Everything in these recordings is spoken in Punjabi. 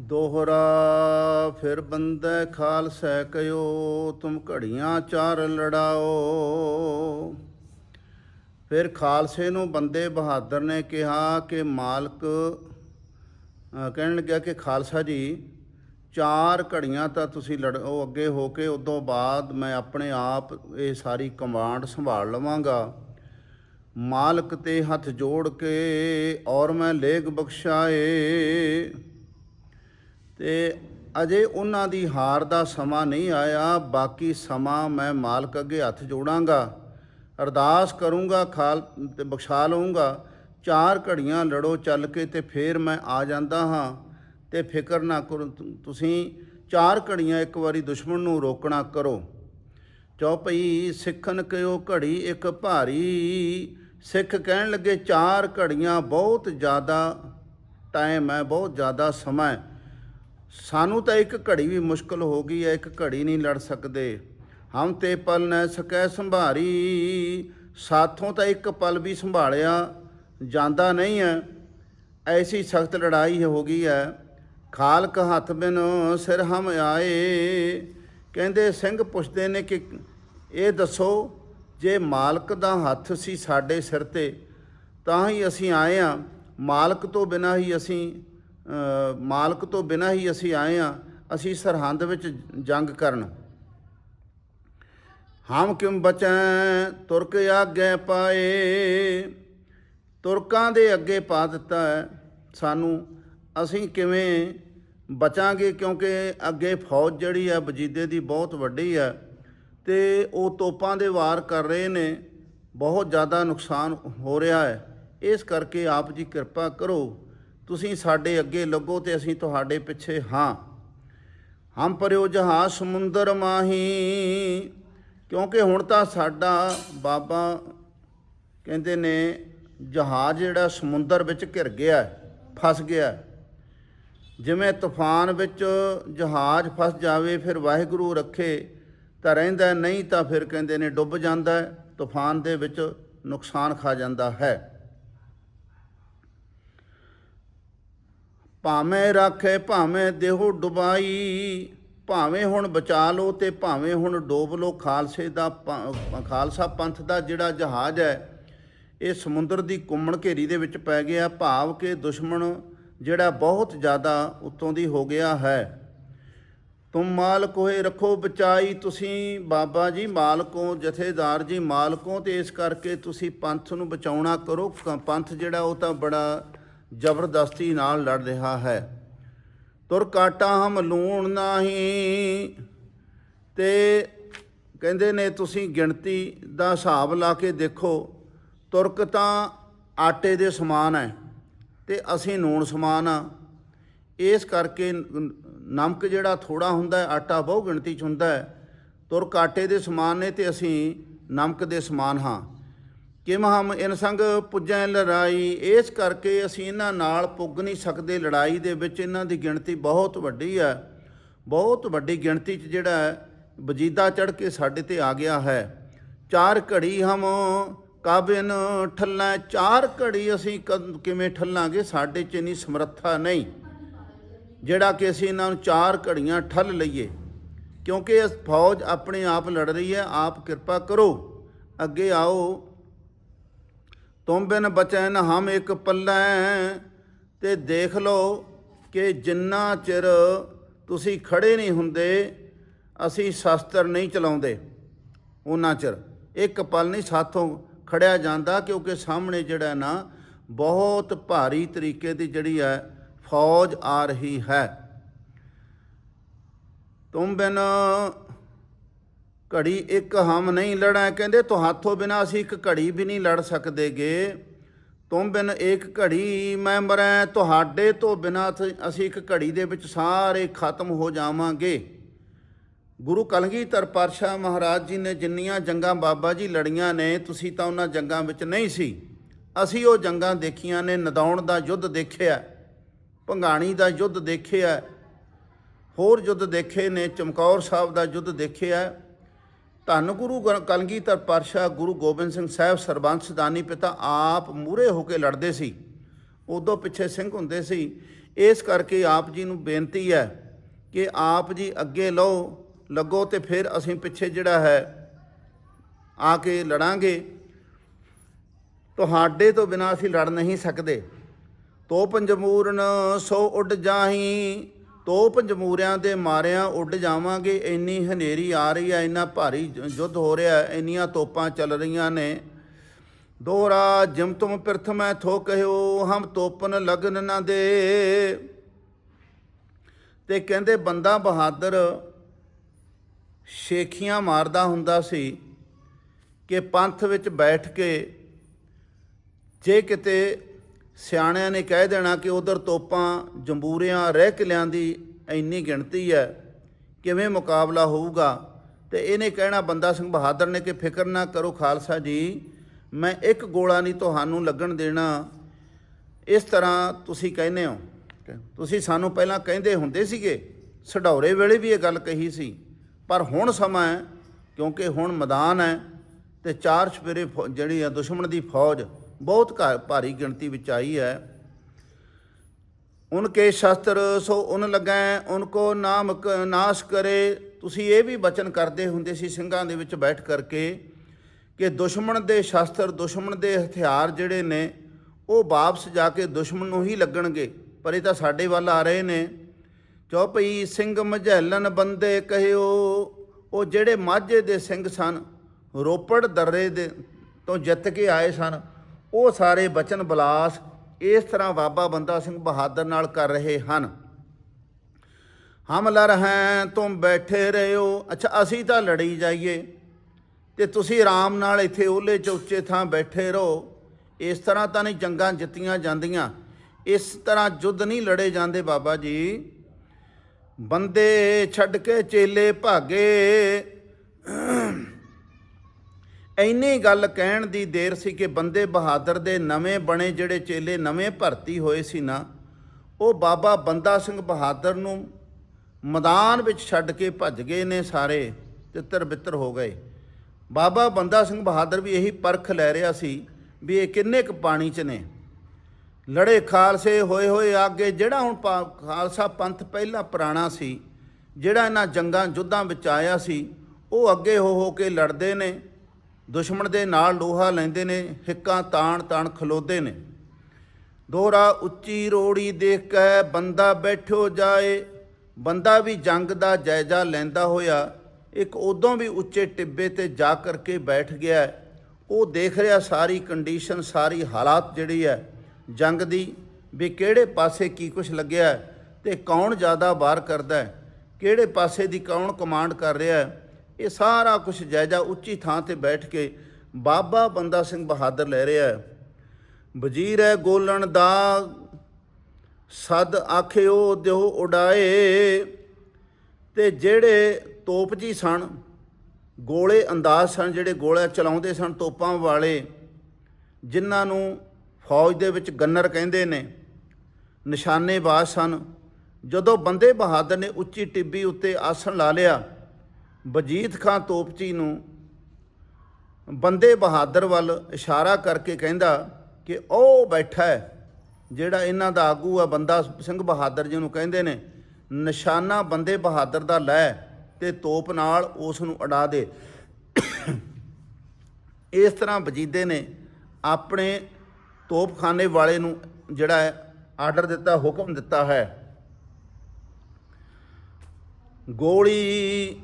ਦੋਹਰਾ, ਫਿਰ ਬੰਦੈ ਖਾਲਸੈ ਕਯੋ ਤੁਮ ਘੜੀਆਂ ਚਾਰ ਲੜਾਓ। ਫਿਰ ਖਾਲਸੇ ਨੂੰ ਬੰਦੇ ਬਹਾਦਰ ਨੇ ਕਿਹਾ ਕਿ ਮਾਲਕ ਕਹਿਣ ਲੱਗਿਆ ਕਿ ਖਾਲਸਾ ਜੀ, ਚਾਰ ਘੜੀਆਂ ਤਾਂ ਤੁਸੀਂ ਲੜੋ ਅੱਗੇ ਹੋ ਕੇ ਉਦੋਂ ਬਾਅਦ ਮੈਂ ਆਪਣੇ ਆਪ ਇਹ ਸਾਰੀ ਕਮਾਂਡ ਸੰਭਾਲ ਲਵਾਂਗਾ। ਮਾਲਕ ਤੇ ਹੱਥ ਜੋੜ ਕੇ ਔਰ ਮੈਂ ਲੇਖ ਬਖਸ਼ਾਏ। ਤੇ ਅਜੇ ਉਹਨਾਂ ਦੀ ਹਾਰ ਦਾ ਸਮਾਂ ਨਹੀਂ ਆਇਆ, ਬਾਕੀ ਸਮਾਂ ਮੈਂ ਮਾਲਕ ਅੱਗੇ ਹੱਥ ਜੋੜਾਂਗਾ। ਅਰਦਾਸ ਕਰੂੰਗਾ, ਖਾਲ ਤੇ ਬਖਸ਼ਾ ਲਵਾਂਗਾ ਚਾਰ ਘੜੀਆਂ ਲੜੋ ਚੱਲ ਕੇ ਤੇ ਫੇਰ ਮੈਂ ਆ ਜਾਂਦਾ ਹਾਂ। ਤੇ ਫਿਕਰ ਨਾ ਕਰੋ ਤੁਸੀਂ ਚਾਰ ਘੜੀਆਂ ਇੱਕ ਵਾਰੀ ਦੁਸ਼ਮਣ ਨੂੰ ਰੋਕਣਾ ਕਰੋ। ਚੌਪਈ ਸਿੱਖਨ ਕਿਓ ਘੜੀ ਇੱਕ ਭਾਰੀ? ਸਿੱਖ ਕਹਿਣ ਲੱਗੇ ਚਾਰ ਘੜੀਆਂ ਬਹੁਤ ਜ਼ਿਆਦਾ ਟਾਈਮ ਹੈ, ਬਹੁਤ ਜ਼ਿਆਦਾ ਸਮਾਂ ਹੈ। ਸਾਨੂੰ ਤਾਂ ਇੱਕ ਘੜੀ ਵੀ ਮੁਸ਼ਕਲ ਹੋ ਗਈ ਹੈ ਇੱਕ ਘੜੀ ਨਹੀਂ ਲੜ ਸਕਦੇ। ਹਮ ਤੇ ਪਲ ਨੈ ਸਕੈ ਸੰਭਾਰੀ, ਸਾਥੋਂ ਤਾਂ ਇੱਕ ਪਲ ਵੀ ਸੰਭਾਲਿਆ ਜਾਂਦਾ ਨਹੀਂ ਹੈ ਐਸੀ ਸਖਤ ਲੜਾਈ ਹੋ ਗਈ ਹੈ ਖਾਲਕ ਹੱਥ ਬਿਨ ਸਿਰ ਹਮ ਆਏ। ਕਹਿੰਦੇ ਸਿੰਘ ਪੁੱਛਦੇ ਨੇ ਕਿ ਇਹ ਦੱਸੋ, ਜੇ ਮਾਲਕ ਦਾ ਹੱਥ ਸੀ ਸਾਡੇ ਸਿਰ ਤੇ, ਤਾਂ ਹੀ ਅਸੀਂ ਆਏ ਆ। ਮਾਲਕ ਤੋਂ ਬਿਨਾ ਹੀ ਅਸੀਂ ਮਾਲਕ ਤੋਂ ਬਿਨਾਂ ਹੀ ਅਸੀਂ ਆਏ ਆ ਅਸੀਂ ਸਰਹੰਦ ਵਿੱਚ ਜੰਗ ਕਰਨ। ਹਮ ਕਿਉਂ ਬਚੈ, ਤੁਰਕ ਆਗੇ ਪਾਏ। ਤੁਰਕਾਂ ਦੇ ਅੱਗੇ ਪਾ ਦਿੱਤਾ ਹੈ ਸਾਨੂੰ, ਅਸੀਂ ਕਿਵੇਂ ਬਚਾਂਗੇ? ਕਿਉਂਕਿ ਅੱਗੇ ਫੌਜ ਜਿਹੜੀ ਆ ਵਜੀਦੇ ਦੀ ਬਹੁਤ ਵੱਡੀ ਹੈ ਤੇ ਉਹ ਤੋਪਾਂ ਦੇ ਵਾਰ ਕਰ ਰਹੇ ਨੇ, ਬਹੁਤ ਜ਼ਿਆਦਾ ਨੁਕਸਾਨ ਹੋ ਰਿਹਾ ਹੈ। ਇਸ ਕਰਕੇ ਆਪ ਜੀ ਕਿਰਪਾ ਕਰੋ ਤੁਸੀਂ ਸਾਡੇ ਅੱਗੇ ਲੱਗੋ ਤੇ ਅਸੀਂ ਤੁਹਾਡੇ ਪਿੱਛੇ ਹਾਂ। ਹਮ ਪਰਿਓ ਜਹਾਜ਼ ਸਮੁੰਦਰ ਮਾਹੀ, ਕਿਉਂਕਿ ਹੁਣ ਤਾਂ ਸਾਡਾ ਬਾਬਾ ਕਹਿੰਦੇ ਨੇ, ਜਹਾਜ਼ ਜਿਹੜਾ ਸਮੁੰਦਰ ਵਿੱਚ ਘਿਰ ਗਿਆ ਫਸ ਗਿਆ ਜਿਵੇਂ ਤੂਫਾਨ ਵਿੱਚ ਜਹਾਜ਼ ਫਸ ਜਾਵੇ, ਫਿਰ ਵਾਹਿਗੁਰੂ ਰੱਖੇ ਤਾਂ ਰਹਿੰਦਾ ਨਹੀਂ ਤਾਂ ਫਿਰ ਕਹਿੰਦੇ ਨੇ ਡੁੱਬ ਜਾਂਦਾ ਤੂਫਾਨ ਦੇ ਵਿੱਚ ਨੁਕਸਾਨ ਖਾ ਜਾਂਦਾ ਹੈ। ਭਾਵੇਂ ਰੱਖੇ, ਭਾਵੇਂ ਦੇਹੋ ਡੁਬਾਈ, ਭਾਵੇਂ ਹੁਣ ਬਚਾ ਲਓ ਤੇ ਭਾਵੇਂ ਹੁਣ ਡੋਬ ਲਓ, ਖਾਲਸੇ ਦਾ ਪ- ਖਾਲਸਾ ਪੰਥ ਦਾ ਜਿਹੜਾ ਜਹਾਜ਼ ਹੈ, ਇਹ ਸਮੁੰਦਰ ਦੀ ਕੁੰਮਣ ਘੇਰੀ ਦੇ ਵਿੱਚ ਪੈ ਗਿਆ। ਭਾਵ ਕਿ ਦੁਸ਼ਮਣ ਜਿਹੜਾ ਬਹੁਤ ਜ਼ਿਆਦਾ ਉਤੋਂ ਦੀ ਹੋ ਗਿਆ ਹੈ। ਤੁਮ ਮਾਲਕ ਹੋਏ ਰੱਖੋ ਬਚਾਈ, ਤੁਸੀਂ ਬਾਬਾ ਜੀ ਮਾਲਕੋ ਜਥੇਦਾਰ ਜੀ ਮਾਲਕੋ ਤੇ ਇਸ ਕਰਕੇ ਤੁਸੀਂ ਪੰਥ ਨੂੰ ਬਚਾਉਣਾ ਕਰੋ। ਕ- ਪੰਥ ਜਿਹੜਾ ਉਹ ਤਾਂ ਬੜਾ ਜ਼ਬਰਦਸਤੀ ਨਾਲ ਲੜ ਰਿਹਾ ਹੈ। ਤੁਰ ਕਾਟਾ ਹਮ ਲੂਣ ਨਾਹੀ। ਤੇ ਕਹਿੰਦੇ ਨੇ, ਤੁਸੀਂ ਗਿਣਤੀ ਦਾ ਹਿਸਾਬ ਲਾ ਕੇ ਦੇਖੋ। ਤੁਰਕ ਤਾਂ ਆਟੇ ਦੇ ਸਮਾਨ ਹੈ ਤੇ ਅਸੀਂ ਨੂਣ ਸਮਾਨ ਆ ਇਸ ਕਰਕੇ ਨਮਕ ਜਿਹੜਾ ਥੋੜਾ ਹੁੰਦਾ ਹੈ, ਆਟਾ ਬਹੁ ਗਿਣਤੀ ਚ ਹੁੰਦਾ ਹੈ। ਤੁਰਕ ਆਟੇ ਦੇ ਸਮਾਨ ਨੇ ਤੇ ਅਸੀਂ ਨਮਕ ਦੇ ਸਮਾਨ ਹਾਂ। ਕਿਮ ਹਮ ਇਨ ਸੰਗ ਪੁੱਜੈ ਲੜਾਈ? ਇਸ ਕਰਕੇ ਅਸੀਂ ਇਹਨਾਂ ਨਾਲ ਪੁੱਗ ਨਹੀਂ ਸਕਦੇ। ਲੜਾਈ ਦੇ ਵਿੱਚ ਇਹਨਾਂ ਦੀ ਗਿਣਤੀ ਬਹੁਤ ਵੱਡੀ ਹੈ। ਬਹੁਤ ਵੱਡੀ ਗਿਣਤੀ 'ਚ ਜਿਹੜਾ ਵਜੀਦਾ ਚੜ ਕੇ ਸਾਡੇ ਤੇ ਆ ਗਿਆ ਹੈ। ਚਾਰ ਘੜੀ ਹਮ ਕਾਬਿਨ ਠੱਲਾਂ। ਚਾਰ ਘੜੀ ਅਸੀਂ ਕਦ- ਕਿਵੇਂ ਠੱਲਾਂਗੇ? ਸਾਡੇ 'ਚ ਇੰਨੀ ਸਮਰੱਥਾ ਨਹੀਂ। ਜਿਹੜਾ ਕਿ ਅਸੀਂ ਇਹਨਾਂ ਨੂੰ ਚਾਰ ਘੜੀਆਂ ਠੱਲ ਲਈਏ। ਕਿਉਂਕਿ ਇਹ ਫੌਜ ਆਪਣੇ ਆਪ ਲੜ ਰਹੀ ਹੈ। ਆਪ ਕਿਰਪਾ ਕਰੋ। ਅੱਗੇ ਆਓ। ਤੁਮ ਬਿਨ ਬਚੈ ਨ ਹਮ ਇੱਕ ਪੱਲੇ। ਤੇ ਦੇਖ ਲਓ ਕਿ ਜਿੰਨਾ ਚਿਰ ਤੁਸੀਂ ਖੜੇ ਨਹੀਂ ਹੁੰਦੇ, ਅਸੀਂ ਸ਼ਸਤਰ ਨਹੀਂ ਚਲਾਉਂਦੇ। ਉਹਨਾਂ ਚਿਰ। ਇੱਕ ਪਲ ਨਹੀਂ ਸਾਥੋਂ ਖੜਿਆ ਜਾਂਦਾ, ਕਿਉਂਕਿ ਸਾਹਮਣੇ ਜਿਹੜਾ ਨਾ ਬਹੁਤ ਭਾਰੀ ਤਰੀਕੇ ਦੀ ਜਿਹੜੀ ਹੈ, ਫੌਜ ਆ ਰਹੀ ਹੈ। ਤੁਮ ਬਿਨ ਘੜੀ ਇੱਕ ਹਮ ਨਹੀਂ ਲੜਾਂ। ਕਹਿੰਦੇ ਤੁਹਾਥੋਂ ਬਿਨਾ ਅਸੀਂ ਇੱਕ ਘੜੀ ਵੀ ਨਹੀਂ ਲੜ ਸਕਦੇਗੇ। ਤੁਮ ਬਿਨ ਇੱਕ ਘੜੀ ਮੈਂ ਮਰੈ। ਤੁਹਾਡੇ ਤੋਂ ਬਿਨਾ ਅਸੀਂ ਇੱਕ ਘੜੀ ਦੇ ਵਿੱਚ ਸਾਰੇ ਖਤਮ ਹੋ ਜਾਵਾਂਗੇ। ਗੁਰੂ ਕਲਗੀਧਰ ਪਾਤਸ਼ਾਹ ਮਹਾਰਾਜ ਜੀ ਨੇ ਜਿੰਨੀਆਂ ਜੰਗਾਂ ਬਾਬਾ ਜੀ ਲੜੀਆਂ ਨੇ, ਤੁਸੀਂ ਤਾਂ ਉਹਨਾਂ ਜੰਗਾਂ ਵਿੱਚ ਨਹੀਂ ਸੀ। ਅਸੀਂ ਉਹ ਜੰਗਾਂ ਦੇਖੀਆਂ ਨੇ ਨਦੌਣ ਦਾ ਯੁੱਧ ਦੇਖਿਆ, ਭੰਗਾਣੀ ਦਾ ਯੁੱਧ ਦੇਖਿਆ, ਹੋਰ ਯੁੱਧ ਦੇਖੇ ਨੇ, ਚਮਕੌਰ ਸਾਹਿਬ ਦਾ ਯੁੱਧ ਦੇਖਿਆ। ਧੰਨ ਗੁਰੂ ਗ੍ਰ- ਕਲਗੀਧਰ ਪਾਤਸ਼ਾਹ ਗੁਰੂ ਗੋਬਿੰਦ ਸਿੰਘ ਸਾਹਿਬ, ਸਰਬੰਸ ਦਾਨੀ ਪਿਤਾ ਆਪ ਮੂਰੇ ਹੋ ਕੇ ਲੜਦੇ ਸੀ। ਉਦੋਂ ਪਿੱਛੇ ਸਿੰਘ ਹੁੰਦੇ ਸੀ। ਇਸ ਕਰਕੇ ਆਪ ਜੀ ਨੂੰ ਬੇਨਤੀ ਹੈ ਕਿ ਆਪ ਜੀ ਅੱਗੇ ਲਓ, ਲੱਗੋ ਤੇ ਫਿਰ ਅਸੀਂ ਪਿੱਛੇ ਜਿਹੜਾ ਹੈ ਆ ਕੇ ਲੜਾਂਗੇ। ਤੁਹਾਡੇ ਤੋਂ ਬਿਨਾਂ ਅਸੀਂ ਲੜ ਨਹੀਂ ਸਕਦੇ। ਤੋ ਜਮੂਰਨ ਸੋ ਉੱਡ ਜਾਹੀ ਤੋਪ ਜਮੂਰਿਆਂ ਦੇ ਮਾਰਿਆਂ ਉੱਡ ਜਾਵਾਂਗੇ। ਇੰਨੀ ਹਨੇਰੀ ਆ ਰਹੀ ਹੈ, ਇੰਨਾ ਭਾਰੀ ਯੁੱਧ ਹੋ ਰਿਹਾ ਹੈ, ਇੰਨੀਆਂ ਤੋਪਾਂ ਚੱਲ ਰਹੀਆਂ ਨੇ। ਦੋਹਰਾ ਜਿਮ ਤੁਮ ਪ੍ਰਥਮੈ ਥੋ ਕਹਿਓ, ਹਮ ਤੋਪਨ ਲਗਨ ਨਾ ਦੇ। ਤੇ ਕਹਿੰਦੇ ਬੰਦਾ ਬਹਾਦਰ ਸ਼ੇਖੀਆਂ ਮਾਰਦਾ ਹੁੰਦਾ ਸੀ ਕਿ ਪੰਥ ਵਿੱਚ ਬੈਠ ਕੇ ਜੇ ਕਿਤੇ ਸਿਆਣਿਆਂ ਨੇ ਕਹਿ ਦੇਣਾ ਕਿ ਉਧਰ ਤੋਪਾਂ, ਜੰਬੂਰਿਆਂ, ਰਹਿ ਕਿਲਿਆਂ ਦੀ ਇੰਨੀ ਗਿਣਤੀ ਹੈ, ਕਿਵੇਂ ਮੁਕਾਬਲਾ ਹੋਊਗਾ? ਤੇ ਇਹਨੇ ਕਹਿਣਾ ਬੰਦਾ ਸਿੰਘ ਬਹਾਦਰ ਨੇ ਕਿ ਫਿਕਰ ਨਾ ਕਰੋ ਖਾਲਸਾ ਜੀ, ਮੈਂ ਇੱਕ ਗੋਲਾ ਨਹੀਂ ਤੁਹਾਨੂੰ ਲੱਗਣ ਦੇਣਾ। ਇਸ ਤਰ੍ਹਾਂ ਤੁਸੀਂ ਕਹਿੰਦੇ ਹੋ। ਤੁਸੀਂ ਸਾਨੂੰ ਪਹਿਲਾਂ ਕਹਿੰਦੇ ਹੁੰਦੇ ਸੀਗੇ, ਸਢੌਰੇ ਵੇਲੇ ਵੀ ਇਹ ਗੱਲ ਕਹੀ ਸੀ, ਪਰ ਹੁਣ ਸਮਾਂ ਹੈ, ਕਿਉਂਕਿ ਹੁਣ ਮੈਦਾਨ ਹੈ ਤੇ ਚਾਰ ਛਪੇਰੇ ਫੌ- ਜਿਹੜੀ ਆ ਦੁਸ਼ਮਣ ਦੀ ਫੌਜ ਬਹੁਤ ਘਾ- ਭਾਰੀ ਗਿਣਤੀ ਵਿੱਚ ਆਈ ਹੈ। ਉਨਕੇ ਸ਼ਸਤਰ, ਸੋ ਉਨ ਲਗੈ ਉਨਕੋ ਨਾਮ ਕ- ਨਾਸ਼ ਕਰੇ। ਤੁਸੀਂ ਇਹ ਵੀ ਬਚਨ ਕਰਦੇ ਹੁੰਦੇ ਸੀ ਸਿੰਘਾਂ ਦੇ ਵਿੱਚ ਬੈਠ ਕਰਕੇ ਕਿ ਦੁਸ਼ਮਣ ਦੇ ਸ਼ਸਤਰ, ਦੁਸ਼ਮਣ ਦੇ ਹਥਿਆਰ ਜਿਹੜੇ ਨੇ, ਉਹ ਵਾਪਸ ਜਾ ਕੇ ਦੁਸ਼ਮਣ ਨੂੰ ਹੀ ਲੱਗਣਗੇ। ਪਰ ਇਹ ਤਾਂ ਸਾਡੇ ਵੱਲ ਆ ਰਹੇ ਨੇ। ਚੌਪਈ ਸਿੰਘ ਮਝੈਲਨ ਬੰਦੇ ਕਹਿਓ, ਉਹ ਜਿਹੜੇ ਮਾਝੇ ਦੇ ਸਿੰਘ ਸਨ, ਰੋਪੜ ਦਰਰੇ ਦੇ ਤੋਂ ਜਿੱਤ ਕੇ ਆਏ ਸਨ। ਉਹ ਸਾਰੇ ਬਚਨ ਬਲਾਸ ਇਸ ਤਰ੍ਹਾਂ ਬਾਬਾ ਬੰਦਾ ਸਿੰਘ ਬਹਾਦਰ ਨਾਲ ਕਰ ਰਹੇ ਹਨ। ਹਮ ਲੜ ਹੈ ਤੁਮ ਬੈਠੇ ਰਹੋ। ਅੱਛਾ, ਅਸੀਂ ਤਾਂ ਲੜੀ ਜਾਈਏ ਤੇ ਤੁਸੀਂ ਆਰਾਮ ਨਾਲ ਇੱਥੇ ਉਹਲੇ ਚ ਉੱਚੇ ਥਾਂ ਬੈਠੇ ਰਹੋ। ਇਸ ਤਰ੍ਹਾਂ ਤਾਂ ਨਹੀਂ ਜੰਗਾਂ ਜਿੱਤੀਆਂ ਜਾਂਦੀਆਂ। ਇਸ ਤਰ੍ਹਾਂ ਯੁੱਧ ਨਹੀਂ ਲੜੇ ਜਾਂਦੇ ਬਾਬਾ ਜੀ। ਬੰਦੇ ਛੱਡ ਕੇ ਚੇਲੇ ਭਾਗੇ। ਇੰਨੀ ਗੱਲ ਕਹਿਣ ਦੀ ਦੇਰ ਸੀ ਕਿ ਬੰਦੇ ਬਹਾਦਰ ਦੇ ਨਵੇਂ ਬਣੇ ਜਿਹੜੇ ਚੇਲੇ ਨਵੇਂ ਭਰਤੀ ਹੋਏ ਸੀ ਨਾ, ਉਹ ਬਾਬਾ ਬੰਦਾ ਸਿੰਘ ਬਹਾਦਰ ਨੂੰ ਮੈਦਾਨ ਵਿੱਚ ਛੱਡ ਕੇ ਭੱਜ ਗਏ ਨੇ ਸਾਰੇ ਤਿੱਤਰ ਬਿੱਤਰ ਹੋ ਗਏ। ਬਾਬਾ ਬੰਦਾ ਸਿੰਘ ਬਹਾਦਰ ਵੀ ਇਹੀ ਪਰਖ ਲੈ ਰਿਹਾ ਸੀ ਵੀ ਇਹ ਕਿੰਨੇ ਕੁ ਪਾਣੀ 'ਚ ਨੇ। ਲੜੇ ਖਾਲਸੇ ਹੋਏ ਹੋਏ ਆਗੇ, ਜਿਹੜਾ ਹੁਣ ਪਾ- ਖਾਲਸਾ ਪੰਥ ਪਹਿਲਾਂ ਪੁਰਾਣਾ ਸੀ, ਜਿਹੜਾ ਇਹਨਾਂ ਜੰਗਾਂ ਯੁੱਧਾਂ ਵਿੱਚ ਆਇਆ ਸੀ, ਉਹ ਅੱਗੇ ਹੋ ਹੋ ਕੇ ਲੜਦੇ ਨੇ। ਦੁਸ਼ਮਣ ਦੇ ਨਾਲ ਲੋਹਾ ਲੈਂਦੇ ਨੇ, ਹਿੱਕਾਂ ਤਾਣ ਤਾਣ ਖਲੋਦੇ ਨੇ। ਦੋਹਰਾ ਉੱਚੀ ਰੋੜੀ ਦੇਖ ਕੇ ਬੰਦਾ ਬੈਠੋ ਜਾਏ, ਬੰਦਾ ਵੀ ਜੰਗ ਦਾ ਜਾਇਜ਼ਾ ਲੈਂਦਾ ਹੋਇਆ, ਇੱਕ ਉਦੋਂ ਵੀ ਉੱਚੇ ਟਿੱਬੇ ਤੇ ਜਾ ਕਰਕੇ ਬੈਠ ਗਿਆ ਉਹ ਦੇਖ ਰਿਹਾ ਸਾਰੀ ਕੰਡੀਸ਼ਨ, ਸਾਰੀ ਹਾਲਾਤ ਜਿਹੜੀ ਹੈ, ਜੰਗ ਦੀ, ਵੀ ਕਿਹੜੇ ਪਾਸੇ ਕੀ ਕੁਝ ਲੱਗਿਆ ਹੈ ਤੇ ਕੌਣ ਜ਼ਿਆਦਾ ਵਾਰ ਕਰਦਾ ਹੈ, ਕਿਹੜੇ ਪਾਸੇ ਦੀ ਕੌਣ ਕਮਾਂਡ ਕਰ ਰਿਹਾ ਹੈ। ਇਹ ਸਾਰਾ ਕੁਝ ਜਾਇਜ਼ਾ ਉੱਚੀ ਥਾਂ ਤੇ ਬੈਠ ਕੇ ਬਾਬਾ ਬੰਦਾ ਸਿੰਘ ਬਹਾਦਰ ਲੈ ਰਿਹਾ ਹੈ। ਵਜ਼ੀਰ ਹੈ ਗੋਲਣ ਦਾ, ਸਦ ਆਖਿਓ ਦਿਓ ਉਡਾਏ। ਤੇ ਜਿਹੜੇ ਤੋਪ ਜੀ ਸਨ, ਗੋਲੇ ਅੰਦਾਜ਼ ਸਨ, ਜਿਹੜੇ ਗੋਲੇ ਚਲਾਉਂਦੇ ਸਨ ਤੋਪਾਂ ਵਾਲੇ, ਜਿਨ੍ਹਾਂ ਨੂੰ ਫੌਜ ਦੇ ਵਿੱਚ ਗੰਨਰ ਕਹਿੰਦੇ ਨੇ, ਨਿਸ਼ਾਨੇਬਾਜ਼ ਸਨ। ਜਦੋਂ ਬੰਦੇ ਬਹਾਦਰ ਨੇ ਉੱਚੀ ਟਿੱਬੀ ਉੱਤੇ ਆਸਣ ਲਾ ਲਿਆ ਵਜੀਦ ਖਾਂ ਤੋਪਚੀ ਨੂੰ ਬੰਦੇ ਬਹਾਦਰ ਵੱਲ ਇਸ਼ਾਰਾ ਕਰਕੇ ਕਹਿੰਦਾ ਕਿ ਉਹ ਬੈਠਾ ਹੈ, ਜਿਹੜਾ ਇਹਨਾਂ ਦਾ ਆਗੂ ਆ, ਬੰਦਾ ਸਿੰਘ ਬਹਾਦਰ ਜੀ ਨੂੰ ਕਹਿੰਦੇ ਨੇ, ਨਿਸ਼ਾਨਾ ਬੰਦੇ ਬਹਾਦਰ ਦਾ ਲੈ ਤੇ ਤੋਪ ਨਾਲ ਉਸ ਨੂੰ ਅੜਾ ਦੇ। ਇਸ ਤਰ੍ਹਾਂ ਵਜੀਦੇ ਨੇ ਆਪਣੇ ਤੋਪਖਾਨੇ ਵਾਲੇ ਨੂੰ ਜਿਹੜਾ ਹੈ, ਆਰਡਰ ਦਿੱਤਾ, ਹੁਕਮ ਦਿੱਤਾ ਹੈ। ਗੋਲੀ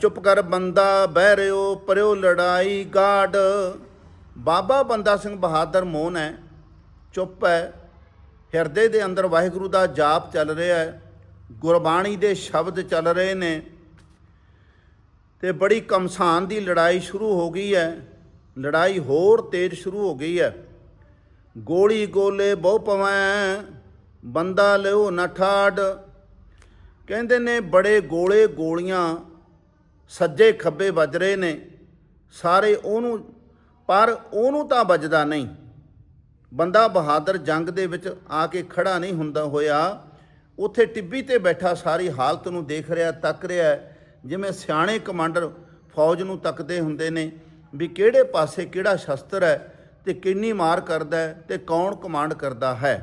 ਚੁੱਪ ਕਰ ਬੰਦਾ ਬਹਿ ਰਿਓ, ਪਰਿਓ ਲੜਾਈ ਗਾਡ ਬਾਬਾ ਬੰਦਾ ਸਿੰਘ ਬਹਾਦਰ ਮੋਹਨ ਹੈ, ਚੁੱਪ ਹੈ। ਹਿਰਦੇ ਦੇ ਅੰਦਰ ਵਾਹਿਗੁਰੂ ਦਾ ਜਾਪ ਚੱਲ ਰਿਹਾ ਹੈ, ਗੁਰਬਾਣੀ ਦੇ ਸ਼ਬਦ ਚੱਲ ਰਹੇ ਨੇ। ਤੇ ਬੜੀ ਕਮਸਾਨ ਦੀ ਲੜਾਈ ਸ਼ੁਰੂ ਹੋ ਗਈ ਹੈ। ਲੜਾਈ ਹੋਰ ਤੇਜ਼ ਸ਼ੁਰੂ ਹੋ ਗਈ ਹੈ। ਗੋਲੀ ਗੋਲੇ ਬਹੁ ਪਵੈ, ਬੰਦਾ ਲਿਓ ਨਾ ਠਾੜ ਕਹਿੰਦੇ ਨੇ ਬੜੇ ਗੋਲੇ ਗੋਲੀਆਂ ਸੱਜੇ ਖੱਬੇ ਵੱਜ ਰਹੇ ਨੇ, ਸਾਰੇ ਉਹਨੂੰ, ਪਰ ਉਹਨੂੰ ਤਾਂ ਵੱਜਦਾ ਨਹੀਂ। ਬੰਦਾ ਬਹਾਦਰ ਜੰਗ ਦੇ ਵਿੱਚ ਆ ਕੇ ਖੜਾ ਨਹੀਂ ਹੁੰਦਾ ਹੋਇਆ। ਉੱਥੇ ਟਿੱਬੀ ਤੇ ਬੈਠਾ ਸਾਰੀ ਹਾਲਤ ਨੂੰ ਦੇਖ ਰਿਹਾ, ਤੱਕ ਰਿਹਾ ਜਿਵੇਂ ਸਿਆਣੇ ਕਮਾਂਡਰ ਫੌਜ ਨੂੰ ਤੱਕਦੇ ਹੁੰਦੇ ਨੇ ਵੀ ਕਿਹੜੇ ਪਾਸੇ ਕਿਹੜਾ ਸ਼ਸਤਰ ਹੈ ਤੇ ਕਿੰਨੀ ਮਾਰ ਕਰਦਾ ਹੈ ਤੇ ਕੌਣ ਕਮਾਂਡ ਕਰਦਾ ਹੈ।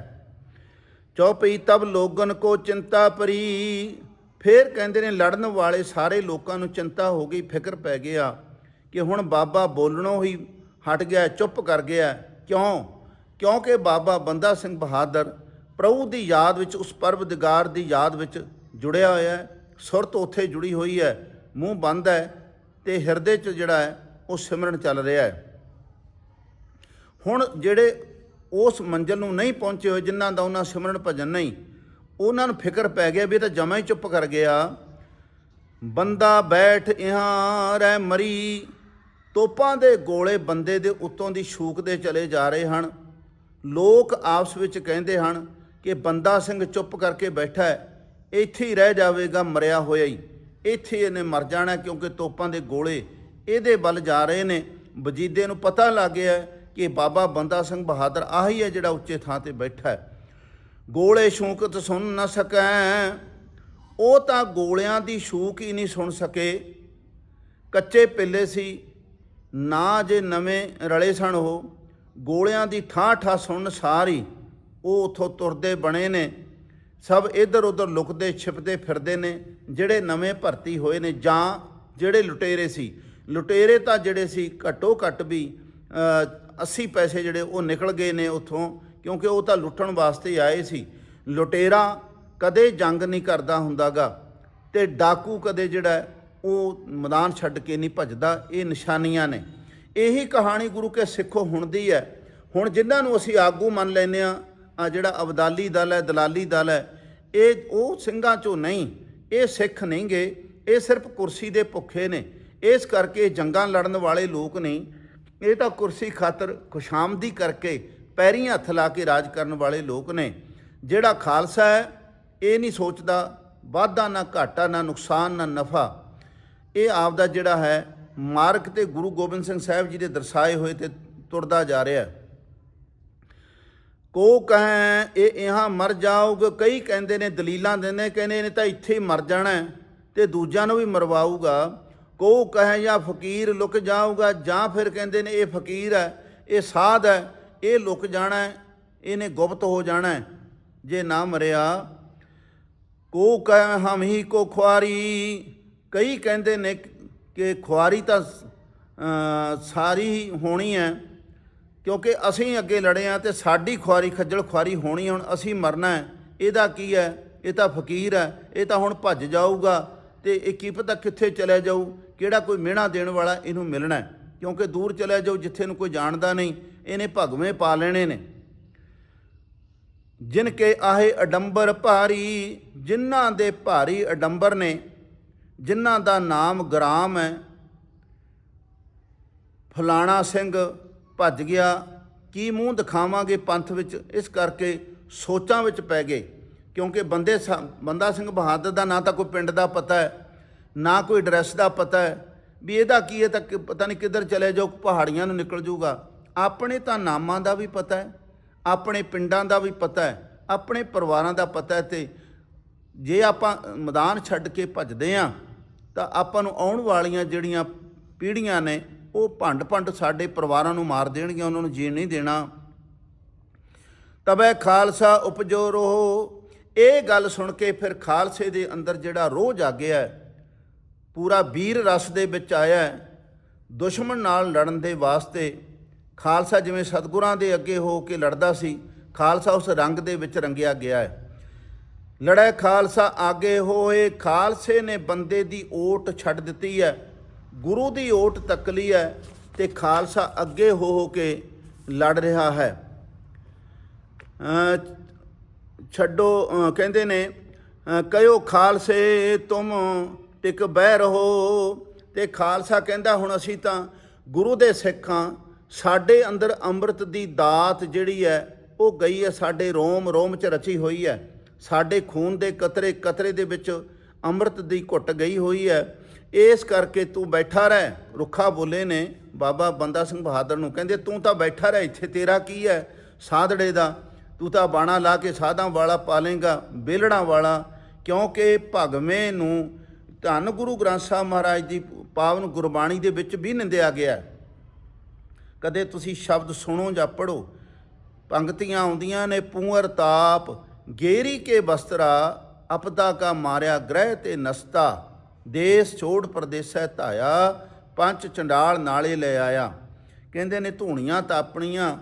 ਚੌਪਈ ਤਬ ਲੋਗਨ ਕੋ ਚਿੰਤਾ ਪਰੀ ਫੇਰ ਕਹਿੰਦੇ ਨੇ, ਲੜਨ ਵਾਲੇ ਸਾਰੇ ਲੋਕਾਂ ਨੂੰ ਚਿੰਤਾ ਹੋ ਗਈ, ਫਿਕਰ ਪੈ ਗਿਆ ਕਿ ਹੁਣ ਬਾਬਾ ਬੋਲਣੋਂ ਹੀ ਹਟ ਗਿਆ, ਚੁੱਪ ਕਰ ਗਿਆ। ਕਿਉਂ? ਕਿਉਂਕਿ ਬਾਬਾ ਬੰਦਾ ਸਿੰਘ ਬਹਾਦਰ ਪ੍ਰਭੂ ਦੀ ਯਾਦ ਵਿੱਚ, ਉਸ ਪਰਵਦਗਾਰ ਦੀ ਯਾਦ ਵਿੱਚ ਜੁੜਿਆ ਹੋਇਆ ਹੈ। ਸੁਰਤ ਉੱਥੇ ਜੁੜੀ ਹੋਈ ਹੈ। ਮੂੰਹ ਬੰਦ ਹੈ ਤੇ ਹਿਰਦੇ 'ਚ ਜਿਹੜਾ ਹੈ, ਉਹ ਸਿਮਰਨ ਚੱਲ ਰਿਹਾ ਹੈ। ਹੁਣ ਜਿਹੜੇ ਉਸ ਮੰਜ਼ਲ ਨੂੰ ਨਹੀਂ ਪਹੁੰਚੇ ਹੋਏ, ਜਿਨ੍ਹਾਂ ਦਾ ਉਹਨਾਂ ਸਿਮਰਨ ਭਜਨ ਨਹੀਂ ਉਹਨਾਂ ਨੂੰ ਫਿਕਰ ਪੈ ਗਿਆ ਵੀ ਇਹ ਤਾਂ ਜਮਾ ਹੀ ਚੁੱਪ ਕਰ ਗਿਆ। ਬੰਦਾ ਬੈਠ ਇਹਾਂ ਰਹਿ ਮਰੀ, ਤੋਪਾਂ ਦੇ ਗੋਲੇ ਬੰਦੇ ਦੇ ਉੱਤੋਂ ਦੀ ਛੂਕਦੇ ਚਲੇ ਜਾ ਰਹੇ ਹਨ। ਲੋਕ ਆਪਸ ਵਿੱਚ ਕਹਿੰਦੇ ਹਨ ਕਿ ਬੰਦਾ ਸਿੰਘ ਚੁੱਪ ਕਰਕੇ ਬੈਠਾ ਹੈ, ਇੱਥੇ ਹੀ ਰਹਿ ਜਾਵੇਗਾ, ਮਰਿਆ ਹੋਇਆ ਹੀ। ਇੱਥੇ ਇਹਨੇ ਮਰ ਜਾਣਾ ਕਿਉਂਕਿ ਤੋਪਾਂ ਦੇ ਗੋਲੇ ਇਹਦੇ ਵੱਲ ਜਾ ਰਹੇ ਨੇ। ਵਜੀਦੇ ਨੂੰ ਪਤਾ ਲੱਗ ਗਿਆ ਕਿ ਬਾਬਾ ਬੰਦਾ ਸਿੰਘ ਬਹਾਦਰ ਆਹੀ ਹੈ ਜਿਹੜਾ ਉੱਚੇ ਥਾਂ ਤੇ ਬੈਠਾ ਹੈ। ਗੋਲੇ ਸ਼ੂਕਤ ਸੁਣ ਨਾ ਸਕੈ। ਉਹ ਤਾਂ ਗੋਲਿਆਂ ਦੀ ਸ਼ੂਕ ਹੀ ਨਹੀਂ ਸੁਣ ਸਕੇ। ਕੱਚੇ ਪਿੱਲੇ ਸੀ ਨਾ ਜੇ ਨਵੇਂ ਰਲੇ ਸਨ ਉਹ। ਗੋਲਿਆਂ ਦੀ ਠਾਂ ਠਾਂ ਸੁਣਨ ਸਾਰੀ ਉਹ ਉਥੋਂ ਤੁਰਦੇ ਬਣੇ ਨੇ। ਸਭ ਇੱਧਰ ਉੱਧਰ ਲੁਕਦੇ ਛਿਪਦੇ ਫਿਰਦੇ ਨੇ ਜਿਹੜੇ ਨਵੇਂ ਭਰਤੀ ਹੋਏ ਨੇ ਜਾਂ ਜਿਹੜੇ ਲੁਟੇਰੇ ਸੀ। ਲੁਟੇਰੇ ਤਾਂ ਜਿਹੜੇ ਸੀ ਘੱਟੋ ਘੱਟ ਵੀ ਅ, 80 ਪੈਸੇ ਜਿਹੜੇ ਉਹ ਨਿਕਲ ਗਏ ਨੇ ਉਥੋਂ। ਕਿਉਂਕਿ ਉਹ ਤਾਂ ਲੁੱਟਣ ਵਾਸਤੇ ਆਏ ਸੀ। ਲੁਟੇਰਾ ਕਦੇ ਜੰਗ ਨਹੀਂ ਕਰਦਾ ਹੁੰਦਾਗਾ ਤੇ ਡਾਕੂ ਕਦੇ ਜਿਹੜਾ ਉਹ ਮੈਦਾਨ ਛੱਡ ਕੇ ਨਹੀਂ ਭੱਜਦਾ। ਇਹ ਨਿਸ਼ਾਨੀਆਂ ਨੇ। ਇਹੀ ਕਹਾਣੀ ਗੁਰੂ ਕੇ ਸਿੱਖੋ ਹੁਣ ਦੀ ਹੈ। ਹੁਣ ਜਿਨ੍ਹਾਂ ਨੂੰ ਅਸੀਂ ਆਗੂ ਮੰਨ ਲੈਨੇ ਆ ਆ ਜਿਹੜਾ ਅਬਦਾਲੀ ਦਲ ਹੈ, ਦਲਾਲੀ ਦਲ ਹੈ, ਇਹ ਉਹ ਸਿੰਘਾਂ ਚੋਂ ਨਹੀਂ, ਇਹ ਸਿੱਖ ਨਹੀਂਗੇ ਇਹ ਸਿਰਫ ਕੁਰਸੀ ਦੇ ਭੁੱਖੇ ਨੇ। ਇਸ ਕਰਕੇ ਜੰਗਾਂ ਲੜਨ ਵਾਲੇ ਲੋਕ ਨਹੀਂ। ਇਹ ਤਾਂ ਕੁਰਸੀ ਖਾਤਰ ਖੁਸ਼ਾਮਦੀ ਕਰਕੇ ਪੈਰੀਂ ਹੱਥ ਲਾ ਕੇ ਰਾਜ ਕਰਨ ਵਾਲੇ ਲੋਕ ਨੇ, ਜਿਹੜਾ ਖਾਲਸਾ ਹੈ, ਇਹ ਨਹੀਂ ਸੋਚਦਾ ਵਾਧਾ ਨਾ ਘਾਟਾ, ਨਾ ਨੁਕਸਾਨ, ਨਾ ਨਫਾ। ਇਹ ਆਪ ਦਾ ਜਿਹੜਾ ਹੈ, ਮਾਰਗ ਤੇ ਗੁਰੂ ਗੋਬਿੰਦ ਸਿੰਘ ਸਾਹਿਬ ਜੀ ਦੇ ਦਰਸਾਏ ਹੋਏ ਤੇ ਤੁਰਦਾ ਜਾ ਰਿਹਾ ਕੋ ਕਹੈ, ਇਹ ਇਹਾਂ ਮਰ ਜਾਊਗਾ ਕਈ ਕਹਿੰਦੇ ਨੇ, ਦਲੀਲਾਂ ਦਿੰਦੇ ਕਹਿੰਦੇ ਨੇ ਤਾਂ ਇੱਥੇ ਹੀ ਮਰ ਜਾਣਾ ਹੈ ਤੇ ਦੂਜਿਆਂ ਨੂੰ ਵੀ ਮਰਵਾਊਗਾ। ਕੋ ਕਹੈ ਜਾਂ ਫਕੀਰ ਲੁਕ ਜਾਊਗਾ, ਜਾਂ ਫਿਰ ਕਹਿੰਦੇ ਨੇ ਇਹ ਫਕੀਰ ਹੈ, ਇਹ ਸਾਧ ਹੈ ਇਹ ਲੁਕ ਜਾਣਾ ਇਹਨੇ ਗੁਪਤ ਹੋ ਜਾਣਾ ਜੇ ਨਾ ਮਰਿਆ, ਕੋ ਕਹਿ ਹਮ ਹੀ ਕੋ ਖੁਆਰੀ। ਕਈ ਕਹਿੰਦੇ ਨੇ ਕਿ ਖੁਆਰੀ ਤਾਂ ਸਾਰੀ ਹੋਣੀ ਹੈ, ਕਿਉਂਕਿ ਅਸੀਂ ਅੱਗੇ ਲੜੇ ਆ ਤੇ ਸਾਡੀ ਖੁਆਰੀ ਖੱਜਲ ਖੁਆਰੀ ਹੋਣੀ ਹੁਣ ਅਸੀਂ ਮਰਨਾ ਹੈ। ਇਹਦਾ ਕੀ ਹੈ? ਇਹ ਤਾਂ ਫਕੀਰ ਹੈ, ਇਹ ਤਾਂ ਹੁਣ ਭੱਜ ਜਾਊਗਾ। ਤੇ ਇਹ ਕੀ ਪਤਾ ਕਿੱਥੇ ਚਲੇ ਜਾਊ? ਕਿਹੜਾ ਕੋਈ ਮਿਹਣਾ ਦੇਣ ਵਾਲਾ ਇਹਨੂੰ ਮਿਲਣਾ ਕਿਉਂਕਿ ਦੂਰ ਚਲੇ ਜਾਊ, ਜਿੱਥੇ ਨੂੰ ਕੋਈ ਜਾਣਦਾ ਨਹੀਂ। ਇਹਨੇ ਭਗਵੇਂ ਪਾ ਲੈਣੇ ਨੇ। ਜਿਨ ਕੇ ਆਹੇ ਅਡੰਬਰ ਭਾਰੀ, ਜਿਨ੍ਹਾਂ ਦੇ ਭਾਰੀ ਅਡੰਬਰ ਨੇ, ਜਿਨ੍ਹਾਂ ਦਾ ਨਾਮ ਗ੍ਰਾਮ ਹੈ। ਫਲਾਣਾ ਸਿੰਘ ਭੱਜ ਗਿਆ, ਕੀ ਮੂੰਹ ਦਿਖਾਵਾਂਗੇ ਪੰਥ ਵਿੱਚ? ਇਸ ਕਰਕੇ ਸੋਚਾਂ ਵਿੱਚ ਪੈ ਗਏ, ਕਿਉਂਕਿ ਬੰਦੇ ਸ- ਬੰਦਾ ਸਿੰਘ ਬਹਾਦਰ ਦਾ ਨਾ ਤਾਂ ਕੋਈ ਪਿੰਡ ਦਾ ਪਤਾ ਹੈ, ਨਾ ਕੋਈ ਐਡਰੈਸ ਦਾ ਪਤਾ ਹੈ। ਵੀ ਇਹਦਾ ਕੀ ਹੈ ਤਾਂ ਕਿ- ਪਤਾ ਨਹੀਂ ਕਿੱਧਰ ਚਲੇ ਜਾਓ ਪਹਾੜੀਆਂ ਨੂੰ ਨਿਕਲ ਜਾਊਗਾ। ਆਪਣੇ ਤਾਂ ਨਾਮਾਂ ਦਾ ਵੀ ਪਤਾ ਹੈ, ਆਪਣੇ ਪਿੰਡਾਂ ਦਾ ਵੀ ਪਤਾ ਹੈ, ਆਪਣੇ ਪਰਿਵਾਰਾਂ ਦਾ ਪਤਾ ਹੈ ਤੇ ਜੇ ਆਪਾਂ ਮੈਦਾਨ ਛੱਡ ਕੇ ਭੱਜਦੇ ਆ ਤਾਂ ਆਪਾਂ ਨੂੰ ਆਉਣ ਵਾਲੀਆਂ ਜਿਹੜੀਆਂ ਪੀੜ੍ਹੀਆਂ ਨੇ, ਉਹ ਭੰਡ ਭੰਡ ਸਾਡੇ ਪਰਿਵਾਰਾਂ ਨੂੰ ਮਾਰ ਦੇਣਗੀਆਂ, ਉਹਨਾਂ ਨੂੰ ਜੀਣ ਨਹੀਂ ਦੇਣਾ। ਤਬੈ ਖਾਲਸਾ ਉਪਜੋ ਰੋ ਇਹ ਗੱਲ ਸੁਣ ਕੇ ਫਿਰ ਖਾਲਸੇ ਦੇ ਅੰਦਰ ਜਿਹੜਾ ਰੋਹ ਜਾਗਿਆ ਪੂਰਾ ਵੀਰ ਰਸ ਦੇ ਵਿੱਚ ਆਇਆ ਦੁਸ਼ਮਣ ਨਾਲ ਲੜਨ ਦੇ ਵਾਸਤੇ ਖਾਲਸਾ ਜਿਵੇਂ ਸਤਗੁਰਾਂ ਦੇ ਅੱਗੇ ਹੋ ਕੇ ਲੜਦਾ ਸੀ ਖਾਲਸਾ ਉਸ ਰੰਗ ਦੇ ਵਿੱਚ ਰੰਗਿਆ ਗਿਆ ਹੈ। ਲੜੈ ਖਾਲਸਾ ਆਗੇ ਹੋਏ ਖਾਲਸੇ ਨੇ ਬੰਦੇ ਦੀ ਓਟ ਛੱਡ ਦਿੱਤੀ ਹੈ ਗੁਰੂ ਦੀ ਓਟ ਤੱਕ ਲਈ ਹੈ ਤੇ ਖਾਲਸਾ ਅੱਗੇ ਹੋ ਹੋ ਕੇ ਲੜ ਰਿਹਾ ਹੈ। ਛੱਡੋ ਕਹਿੰਦੇ ਨੇ ਅ, ਕਹਿਓ ਖਾਲਸੇ ਤੁਮ ਟਿਕ ਬਹਿ ਰਹੋ ਤੇ ਖਾਲਸਾ ਕਹਿੰਦਾ ਹੁਣ ਅਸੀਂ ਤਾਂ ਗੁਰੂ ਦੇ ਸਿੱਖਾਂ ਸਾਡੇ ਅੰਦਰ ਅੰਮ੍ਰਿਤ ਦੀ ਦਾਤ ਜਿਹੜੀ ਹੈ, ਉਹ ਗਈ ਹੈ, ਸਾਡੇ ਰੋਮ ਰੋਮ ਚ ਰਚੀ ਹੋਈ ਹੈ। ਸਾਡੇ ਖੂਨ ਦੇ ਕਤਰੇ ਕਤਰੇ ਦੇ ਵਿੱਚ ਅੰਮ੍ਰਿਤ ਦੀ ਘੁੱਟ ਗਈ ਹੋਈ ਹੈ। ਇਸ ਕਰਕੇ ਤੂੰ ਬੈਠਾ ਰਹਿ। ਰੁੱਖਾ ਬੋਲੇ ਨੇ, ਬਾਬਾ ਬੰਦਾ ਸਿੰਘ ਬਹਾਦਰ ਨੂੰ ਕਹਿੰਦੇ, ਤੂੰ ਤਾਂ ਬੈਠਾ ਰਹਿ, ਇੱਥੇ ਤੇਰਾ ਕੀ ਹੈ? ਸਾਧੜੇ ਦਾ। ਤੂੰ ਤਾਂ ਬਾਣਾ ਲਾ ਕੇ ਸਾਧਾਂ ਵਾਲਾ ਪਾਲੇਗਾ ਬੇਲੜਾਂ ਵਾਲਾ। ਕਿਉਂਕਿ ਭਗਵੇਂ ਨੂੰ ਧੰਨ ਗੁਰੂ ਗ੍ਰੰਥ ਸਾਹਿਬ ਮਹਾਰਾਜ ਦੀ ਪਾਵਨ ਗੁਰਬਾਣੀ ਦੇ ਵਿੱਚ ਵੀ ਨਿੰਦਿਆ ਗਿਆ ਹੈ। ਕਦੇ ਤੁਸੀਂ ਸ਼ਬਦ ਸੁਣੋ ਜਾਂ ਪੜੋ ਪੰਕਤੀਆਂ ਆਉਂਦੀਆਂ ਨੇ ਪੂਰ ਤਾਪ, ਗੇਰੀ ਕੇ ਬਸਤਰਾ, ਅਪਦਾ ਕਾ ਮਾਰਿਆ ਗ੍ਰਹਿ ਤੇ ਨਸਤਾ, ਦੇਸ ਛੋੜ ਪਰਦੇਸੈ ਧਾਇਆ, ਪੰਜ ਚੰਡਾਲ ਨਾਲੇ ਲੈ ਆਇਆ। ਕਹਿੰਦੇ ਨੇ ਧੂਣੀਆਂ ਤਾਪਣੀਆਂ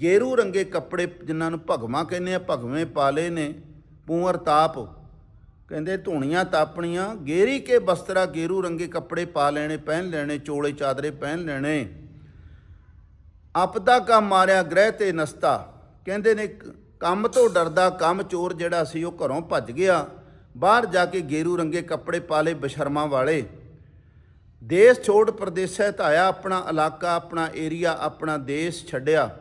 ਗੇਰੂ ਰੰਗੇ ਕੱਪੜੇ ਜਿਨ੍ਹਾਂ ਨੂੰ ਭਗਵਾ ਕਹਿੰਦੇ ਆ, ਭਗਵੇਂ ਪਾਲੇ ਨੇ ਪੂੰਵਰ ਤਾਪ। ਕਹਿੰਦੇ ਧੂਣੀਆਂ ਤਾਪਣੀਆਂ ਗੇਰੀ ਕੇ ਬਸਤਰਾ, ਗੇਰੂ ਰੰਗੇ ਕੱਪੜੇ ਪਾ ਲੈਣੇ, ਪਹਿਨ ਲੈਣੇ, ਚੋਲੇ ਚਾਦਰੇ ਪਹਿਨ ਲੈਣੇ। ਆਪਦਾ ਕੰਮ ਮਾਰਿਆ, ਗ੍ਰਹਿ ਤੇ ਨਸਤਾ। ਕਹਿੰਦੇ ਨੇ, ਕੰਮ ਤੋਂ ਡਰਦਾ ਕੰਮ ਚੋਰ ਜਿਹੜਾ ਸੀ, ਉਹ ਘਰੋਂ ਭੱਜ ਗਿਆ। ਬਾਹਰ ਜਾ ਕੇ ਗੇਰੂ ਰੰਗੇ ਕੱਪੜੇ ਪਾ ਲਏ ਬਸ਼ਰਮਾਂ ਵਾਲੇ। ਦੇਸ਼ ਛੋੜ ਪ੍ਰਦੇਸੈ ਧਾਇਆ ਆਪਣਾ ਇਲਾਕਾ, ਆਪਣਾ ਏਰੀਆ, ਆਪਣਾ ਦੇਸ਼ ਛੱਡਿਆ।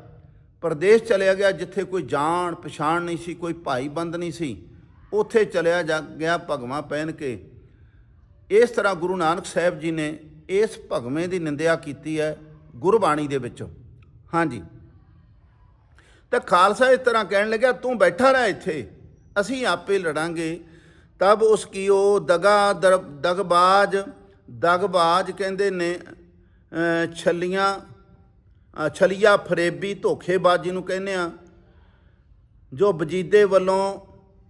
ਪ੍ਰਦੇਸ਼ ਚਲਿਆ ਗਿਆ, ਜਿੱਥੇ ਕੋਈ ਜਾਣ ਪਛਾਣ ਨਹੀਂ ਸੀ, ਕੋਈ ਭਾਈ ਬੰਦ ਨਹੀਂ ਸੀ। ਉੱਥੇ ਚਲਿਆ ਜਾ ਗਿਆ ਭਗਵਾਂ ਪਹਿਨ ਕੇ। ਇਸ ਤਰ੍ਹਾਂ ਗੁਰੂ ਨਾਨਕ ਸਾਹਿਬ ਜੀ ਨੇ ਇਸ ਭਗਵੇਂ ਦੀ ਨਿੰਦਿਆ ਕੀਤੀ ਹੈ ਗੁਰਬਾਣੀ ਦੇ ਵਿੱਚ। ਹਾਂਜੀ। ਤਾਂ ਖਾਲਸਾ ਇਸ ਤਰ੍ਹਾਂ ਕਹਿਣ ਲੱਗਿਆ ਤੂੰ ਬੈਠਾ ਰਹਿ ਇੱਥੇ ਅਸੀਂ ਆਪੇ ਲੜਾਂਗੇ। ਤਬ ਉਸ ਕੀ ਉਹ ਦਗਾ ਦਰ- ਦਗਬਾਜ ਦਗਬਾਜ ਕਹਿੰਦੇ ਨੇ ਅਹ, ਛੱਲੀਆਂ ਛਲੀਆ ਫਰੇਬੀ ਧੋਖੇਬਾਜ਼ੀ ਨੂੰ ਕਹਿੰਦੇ ਆ ਜੋ ਵਜੀਦੇ ਵੱਲੋਂ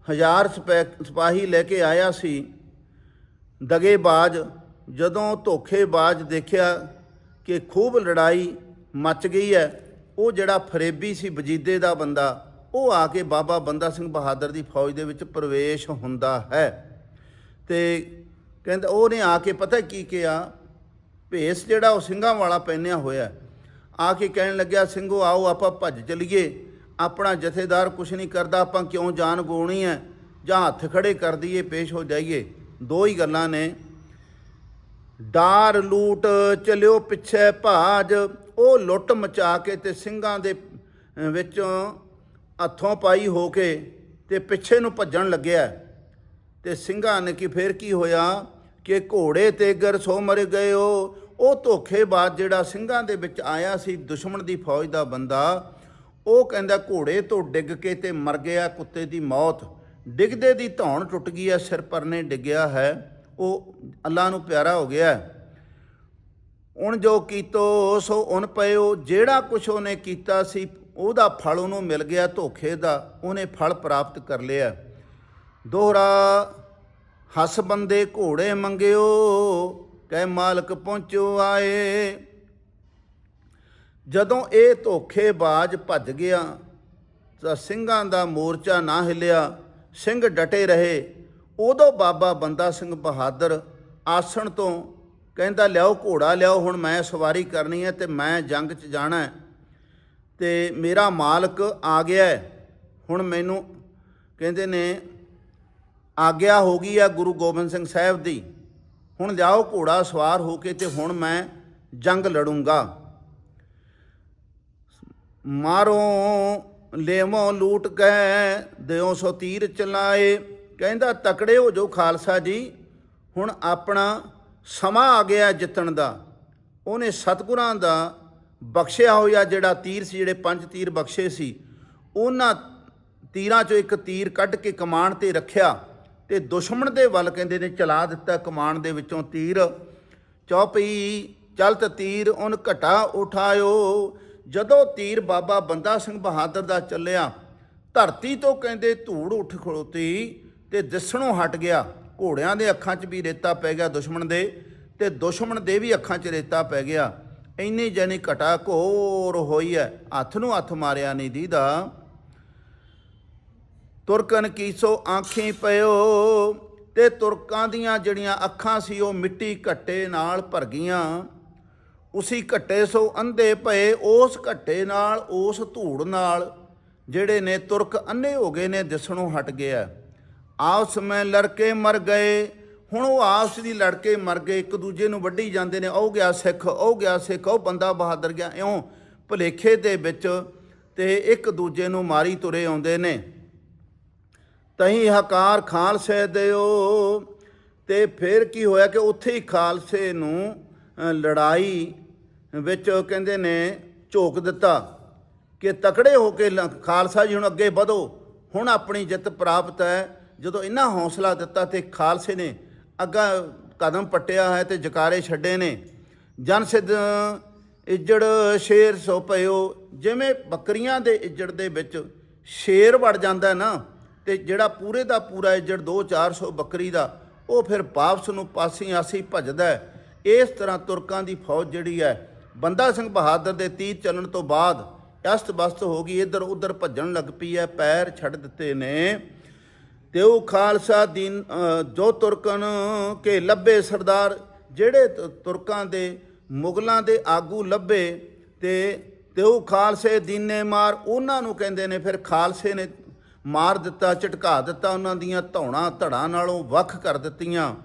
ਹਜ਼ਾਰ ਸਪੈ- ਸਿਪਾਹੀ ਲੈ ਕੇ ਆਇਆ ਸੀ ਦਗੇਬਾਜ਼ ਜਦੋਂ ਧੋਖੇਬਾਜ਼ ਦੇਖਿਆ ਕਿ ਖੂਬ ਲੜਾਈ ਮੱਚ ਗਈ ਹੈ। ਉਹ ਜਿਹੜਾ ਫਰੇਬੀ ਸੀ, ਵਜੀਦੇ ਦਾ ਬੰਦਾ, ਉਹ ਆ ਕੇ ਬਾਬਾ ਬੰਦਾ ਸਿੰਘ ਬਹਾਦਰ ਦੀ ਫੌਜ ਦੇ ਵਿੱਚ ਪ੍ਰਵੇਸ਼ ਹੁੰਦਾ ਹੈ। ਤੇ ਕਹਿੰਦਾ, ਉਹਨੇ ਆ ਕੇ ਪਤਾ ਕੀ ਕਿਹਾ? ਭੇਸ ਜਿਹੜਾ ਉਹ ਸਿੰਘਾਂ ਵਾਲਾ ਪਹਿਨਿਆ ਹੋਇਆ ਆ ਕੇ ਕਹਿਣ ਲੱਗਿਆ, ਸਿੰਘੋ, ਆਓ, ਆਪਾਂ ਭੱਜ ਚਲੀਏ। ਆਪਣਾ ਜਥੇਦਾਰ ਕੁਛ ਨਹੀਂ ਕਰਦਾ, ਆਪਾਂ ਕਿਉਂ ਜਾਨ ਗੋਣੀ ਹੈ? ਜਾਂ ਹੱਥ ਖੜੇ ਕਰ ਦਈਏ, ਪੇਸ਼ ਹੋ ਜਾਈਏ। ਦੋ ਹੀ ਗੱਲਾਂ ਨੇ। ਡਾਰ ਲੂਟ, ਚਲਿਓ ਪਿੱਛੇ ਭਾਜ। ਉਹ ਲੁੱਟ ਮਚਾ ਕੇ ਤੇ ਸਿੰਘਾਂ ਦੇ ਵਿੱਚੋਂ ਹੱਥੋਂ ਪਾਈ ਹੋ ਕੇ ਤੇ ਪਿੱਛੇ ਨੂੰ ਭੱਜਣ ਲੱਗਿਆ। ਤੇ ਸਿੰਘਾਂ ਨੇ ਕਿ ਫੇਰ ਕੀ ਹੋਇਆ ਕਿ ਘੋੜੇ ਤੇ ਗਰ ਸੋ ਮਰ ਗਇਓ ਉਹ। ਧੋਖੇਬਾਜ਼ ਜਿਹੜਾ ਸਿੰਘਾਂ ਦੇ ਵਿੱਚ ਆਇਆ ਸੀ ਦੁਸ਼ਮਣ ਦੀ ਫੌਜ ਦਾ ਬੰਦਾ, ਉਹ ਕਹਿੰਦਾ ਘੋੜੇ ਤੋਂ ਡਿੱਗ ਕੇ ਤੇ ਮਰ ਗਿਆ, ਕੁੱਤੇ ਦੀ ਮੌਤ। ਡਿੱਗਦੇ ਦੀ ਧੌਣ ਟੁੱਟ ਗਈ ਹੈ, ਸਿਰ ਪਰਨੇ ਡਿੱਗਿਆ ਹੈ। ਉਹ ਅੱਲਾ ਨੂੰ ਪਿਆਰਾ ਹੋ ਗਿਆ। ਹੈ। ਉਣ ਜੋ ਕੀਤੋ ਸੋ ਉਨ ਪਇਓ, ਜਿਹੜਾ ਕੁਛ ਉਹਨੇ ਕੀਤਾ ਸੀ, ਉਹਦਾ ਫਲ ਉਹਨੂੰ ਮਿਲ ਗਿਆ, ਧੋਖੇ ਦਾ, ਉਹਨੇ ਫਲ ਪ੍ਰਾਪਤ ਕਰ ਲਿਆ ਦੋਹਰਾ, ਹੱਸ ਬੰਦੇ ਘੋੜੇ ਮੰਗਿਓ, ਕਹਿ ਮਾਲਕ ਪਹੁੰਚੋ ਆਏ ਜਦੋਂ ਇਹ ਧੋਖੇਬਾਜ਼ ਭੱਜ ਗਿਆ, ਤਾਂ ਸਿੰਘਾਂ ਦਾ ਮੋਰਚਾ ਨਾ ਹਿੱਲਿਆ, ਸਿੰਘ ਡਟੇ ਰਹੇ ਉਦੋਂ ਬਾਬਾ ਬੰਦਾ ਸਿੰਘ ਬਹਾਦਰ ਆਸਣ ਤੋਂ ਕਹਿੰਦਾ, ਲਿਆਓ ਘੋੜਾ, ਲਿਆਓ, ਹੁਣ ਮੈਂ ਸਵਾਰੀ ਕਰਨੀ ਹੈ ਤੇ ਮੈਂ ਜੰਗ 'ਚ ਜਾਣਾ ਹੈ। ਤੇ ਮੇਰਾ ਮਾਲਕ ਆ ਗਿਆ ਹੈ। ਹੁਣ ਮੈਨੂੰ ਕਹਿੰਦੇ ਨੇ, ਆਗਿਆ ਹੋ ਗਈ ਆ ਗੁਰੂ ਗੋਬਿੰਦ ਸਿੰਘ ਸਾਹਿਬ ਦੀ। ਹੁਣ ਲਿਆਓ ਘੋੜਾ, ਸਵਾਰ ਹੋ ਕੇ ਤੇ ਹੁਣ ਮੈਂ ਜੰਗ ਲੜੂੰਗਾ। ਮਾਰੋ, ਲੇਵੋ ਲੂਟ ਕੇ, ਦਿਓ ਸੋ ਤੀਰ ਚਲਾਏ। ਕਹਿੰਦਾ, ਤਕੜੇ ਹੋ ਜੋ ਖਾਲਸਾ ਜੀ। ਹੁਣ ਆਪਣਾ ਸਮਾਂ ਆ ਗਿਆ ਜਿੱਤਣ ਦਾ। ਉਹਨੇ ਸਤਿਗੁਰਾਂ ਦਾ ਬਖਸ਼ਿਆ ਹੋਇਆ ਜਿਹੜਾ ਤੀਰ ਸੀ, ਜਿਹੜੇ ਪੰਜ ਤੀਰ ਬਖਸ਼ੇ ਸੀ, ਉਹਨਾਂ ਤੀਰਾਂ ਚੋਂ ਇੱਕ ਤੀਰ ਕੱਢ ਕੇ ਕਮਾਨ ਤੇ ਰੱਖਿਆ ਤੇ ਦੁਸ਼ਮਣ ਦੇ ਵੱਲ ਕਹਿੰਦੇ ਨੇ ਚਲਾ ਦਿੱਤਾ ਕਮਾਨ ਦੇ ਵਿੱਚੋਂ ਤੀਰ। ਚੌਪਈ ਚਲਤ ਤੀਰ, ਉਹਨ ਘਟਾ ਉਠਾਇਓ। ਜਦੋਂ ਤੀਰ ਬਾਬਾ ਬੰਦਾ ਸਿੰਘ ਬਹਾਦਰ ਦਾ ਚੱਲਿਆ, ਧਰਤੀ ਤੋਂ ਕਹਿੰਦੇ ਧੂੜ ਉੱਠ ਖੜੋਤੀ ਤੇ ਦਿਸਣੋਂ ਹਟ ਗਿਆ। ਘੋੜਿਆਂ ਦੇ ਅੱਖਾਂ 'ਚ ਵੀ ਰੇਤਾ ਪੈ ਗਿਆ ਦੁਸ਼ਮਣ ਦੇ ਤੇ ਦੁਸ਼ਮਣ ਦੇ ਵੀ ਅੱਖਾਂ 'ਚ ਰੇਤਾ ਪੈ ਗਿਆ। ਇੰਨੀ ਜਨੀ ਘਟਾ ਘੋਰ ਹੋਈ ਹੈ ਹੱਥ ਨੂੰ ਹੱਥ ਮਾਰਿਆ ਨਹੀਂ ਦੀਦਾ। ਤੁਰਕਨ ਕੀਸੋ ਆਂਖੀ ਪਇਓ ਤੇ ਤੁਰਕਾਂ ਦੀਆਂ ਜਿਹੜੀਆਂ ਅੱਖਾਂ ਸੀ ਉਹ ਮਿੱਟੀ ਘੱਟੇ ਨਾਲ ਭਰ ਗਈਆਂ। ਉਸੀ ਘੱਟੇ ਸੋ ਅੰਧੇ ਪਏ, ਉਸ ਘੱਟੇ ਨਾਲ, ਉਸ ਧੂੜ ਨਾਲ, ਜਿਹੜੇ ਨੇ ਤੁਰਕ ਅੰਨੇ ਹੋ ਗਏ ਨੇ, ਦਿਸਣੋਂ ਹਟ ਗਿਆ। ਆਪਸ ਵਿੱਚ ਲੜਕੇ ਮਰ ਗਏ। ਹੁਣ ਉਹ ਆਪਸ ਦੀ ਲੜਕੇ ਮਰ ਗਏ। ਇੱਕ ਦੂਜੇ ਨੂੰ ਵੱਢੀ ਜਾਂਦੇ ਨੇ। ਉਹ ਗਿਆ ਸਿੱਖ, ਉਹ ਗਿਆ ਸਿੱਖ, ਉਹ ਬੰਦਾ ਬਹਾਦਰ ਗਿਆ। ਇਉਂ ਭੁਲੇਖੇ ਦੇ ਵਿੱਚ ਤੇ ਇੱਕ ਦੂਜੇ ਨੂੰ ਮਾਰੀ ਤੁਰੇ ਆਉਂਦੇ ਨੇ। ਤਹੀਂ ਹਕਾਰ ਖਾਲਸੇ ਦਿਓ। ਤੇ ਫਿਰ ਕੀ ਹੋਇਆ ਕਿ ਉੱਥੇ ਹੀ ਖਾਲਸੇ ਨੂੰ ਲੜਾਈ ਵਿੱਚ ਕਹਿੰਦੇ ਨੇ ਝੋਕ ਦਿੱਤਾ ਕਿ ਤਕੜੇ ਹੋ ਕੇ ਲ- ਖਾਲਸਾ ਜੀ ਹੁਣ ਅੱਗੇ ਵਧੋ। ਹੁਣ ਆਪਣੀ ਜਿੱਤ ਪ੍ਰਾਪਤ ਹੈ। ਜਦੋਂ ਇੰਨਾ ਹੌਸਲਾ ਦਿੱਤਾ ਤੇ ਖਾਲਸੇ ਨੇ ਅੱਗਾ ਕਦਮ ਪੱਟਿਆ ਹੈ ਤੇ ਜਕਾਰੇ ਛੱਡੇ ਨੇ, ਜਨ ਸਿੱਧ ਇੱਜੜ ਸ਼ੇਰ ਸੋ ਪਇਓ ਜਿਵੇਂ ਬੱਕਰੀਆਂ ਦੇ ਇੱਜੜ ਦੇ ਵਿੱਚ ਸ਼ੇਰ ਵੜ ਜਾਂਦਾ ਨਾ, ਤੇ ਜਿਹੜਾ ਪੂਰੇ ਦਾ ਪੂਰਾ ਏਜੜ 2-400 ਬੱਕਰੀ ਦਾ, ਉਹ ਫਿਰ ਵਾਪਸ ਨੂੰ ਪਾਸੀ ਆਸੀ ਭੱਜਦਾ ਇਸ ਤਰ੍ਹਾਂ ਤੁਰਕਾਂ ਦੀ ਫੌਜ ਜਿਹੜੀ ਹੈ, ਬੰਦਾ ਸਿੰਘ ਬਹਾਦਰ ਦੇ ਤੀਰ ਚੱਲਣ ਤੋਂ ਬਾਅਦ ਅਸਤ ਬਸਤ ਹੋ ਗਈ ਇੱਧਰ ਉੱਧਰ ਭੱਜਣ ਲੱਗ ਪਈ ਹੈ, ਪੈਰ ਛੱਡ ਦਿੱਤੇ ਨੇ। ਤੇ ਖਾਲਸਾ ਦੀਨ ਅ, ਜੋ ਤੁਰਕਨ ਕੇ ਲੱਭੇ ਸਰਦਾਰ ਜਿਹੜੇ ਤ- ਤੁਰਕਾਂ ਦੇ ਮੁਗਲਾਂ ਦੇ ਆਗੂ ਲੱਭੇ ਤੇ ਤੇ ਖਾਲਸੇ ਦੀਨੇ ਮਾਰ ਉਹਨਾਂ ਨੂੰ ਕਹਿੰਦੇ ਨੇ ਫਿਰ ਖਾਲਸੇ ਨੇ ਮਾਰ ਦਿੱਤਾ ਝਟਕਾ ਦਿੱਤਾ ਉਹਨਾਂ ਦੀਆਂ ਧੌਣਾ ਧੜਾਂ ਨਾਲੋਂ ਵੱਖ ਕਰ ਦਿੱਤੀਆਂ।